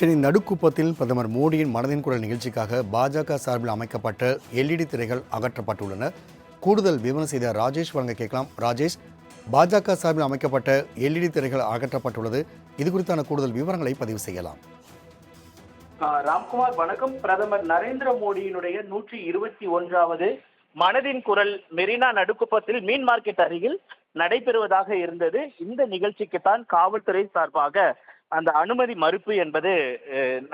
சென்னை நடுக்குப்பத்தில் பிரதமர் மோடியின் மனதின் குரல் நிகழ்ச்சிக்காக பாஜக சார்பில் அமைக்கப்பட்ட எல்இடி திரைகள் அகற்றப்பட்டுள்ளன. கூடுதல் விவரம் செய்த ராஜேஷ் வழங்க கேட்கலாம். ராஜேஷ் பாஜக சார்பில் அமைக்கப்பட்ட எல்இடி திரைகள் அகற்றப்பட்டுள்ளது. இது குறித்தான கூடுதல் விவரங்களை பதிவு செய்யலாம். ராம்குமார் வணக்கம். பிரதமர் நரேந்திர மோடியினுடைய நூற்றி இருபத்தி ஒன்றாவது மனதின் குரல் மெரினா நடுக்குப்பத்தில் மீன் மார்க்கெட் அருகில் நடைபெறுவதாக இருந்தது. இந்த நிகழ்ச்சிக்குத்தான் காவல்துறை சார்பாக அந்த அனுமதி மறுப்பு என்பது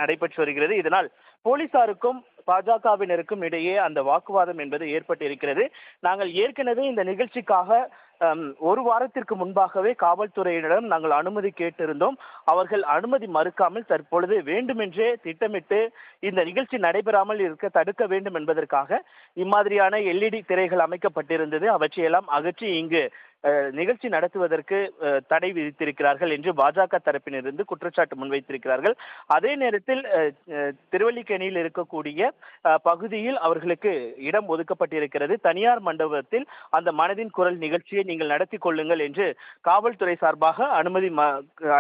நடைபெற்று வருகிறது. இதனால் போலீசாருக்கும் பாஜகவினருக்கும் இடையே அந்த வாக்குவாதம் என்பது ஏற்பட்டிருக்கிறது. நாங்கள் ஏற்கனவே இந்த நிகழ்ச்சிக்காக ஒரு வாரத்திற்கு முன்பாகவே காவல்துறையினரிடம் நாங்கள் அனுமதி கேட்டிருந்தோம். அவர்கள் அனுமதி மறுக்காமல் தற்பொழுது வேண்டுமென்றே திட்டமிட்டு இந்த நிகழ்ச்சி நடைபெறாமல் இருக்க தடுக்க வேண்டும் என்பதற்காக இம்மாதிரியான எல்இடி திரைகள் அமைக்கப்பட்டிருந்தது. அவற்றையெல்லாம் அகற்றி இங்கு நிகழ்ச்சி நடத்துவதற்கு தடை விதித்திருக்கிறார்கள் என்று பாஜக தரப்பிலிருந்து குற்றச்சாட்டு முன்வைத்திருக்கிறார்கள். அதே நேரத்தில் திருவல்லிக்கேணியில் இருக்கக்கூடிய பகுதியில் அவர்களுக்கு இடம் ஒதுக்கப்பட்டிருக்கிறது. தனியார் மண்டபத்தில் அந்த மனதின் குரல் நிகழ்ச்சியை நீங்கள் நடத்தி கொள்ளுங்கள் என்று காவல்துறை சார்பாக அனுமதி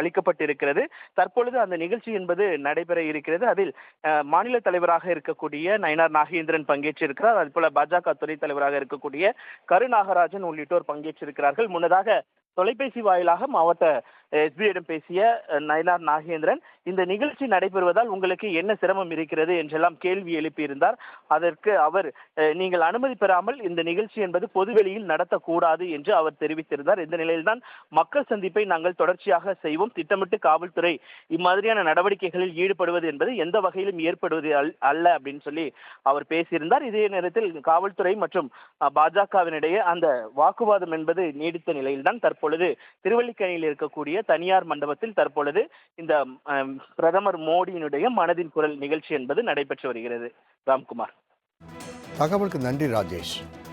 அளிக்கப்பட்டிருக்கிறது. தற்பொழுது அந்த நிகழ்ச்சி என்பது நடைபெற இருக்கிறது. அதில் மாநில தலைவராக இருக்கக்கூடிய நயனார் நாகேந்திரன் பங்கேற்றிருக்கிறார். அதுபோல பாஜக துறை தலைவராக இருக்கக்கூடிய கரு நாகராஜன் உள்ளிட்டோர் பங்கேற்றிருக்கிறார்கள். முன்னதாக தொலைபேசி வாயிலாக மாவட்ட எஸ்பியிடம் பேசிய அஹ், நாகேந்திரன் இந்த நிகழ்ச்சி நடைபெறுவதால் உங்களுக்கு என்ன சிரமம் இருக்கிறது என்றெல்லாம் கேள்வி எழுப்பியிருந்தார். அதற்கு அவர் நீங்கள் அனுமதி பெறாமல் இந்த நிகழ்ச்சி என்பது பொதுவெளியில் நடத்தக்கூடாது என்று அவர் தெரிவித்திருந்தார். இந்த நிலையில்தான் மக்கள் சந்திப்பை நாங்கள் தொடர்ச்சியாக செய்வோம். திட்டமிட்டு காவல்துறை இம்மாதிரியான நடவடிக்கைகளில் ஈடுபடுவது என்பது எந்த வகையிலும் ஏற்படுவது அல்- அல்ல அப்படின்னு சொல்லி அவர் பேசியிருந்தார். இதே நேரத்தில் காவல்துறை மற்றும் பாஜகவினிடையே அந்த வாக்குவாதம் என்பது நீடித்த நிலையில்தான் தற்பொழுது திருவல்லிக்கேணியில் இருக்கக்கூடிய தனியார் மண்டபத்தில் தற்பொழுது இந்த பிரதமர் மோடியினுடைய மனதின் குரல் நிகழ்ச்சி என்பது நடைபெற்று வருகிறது. ராம்குமார். தகவலுக்கு நன்றி ராஜேஷ்.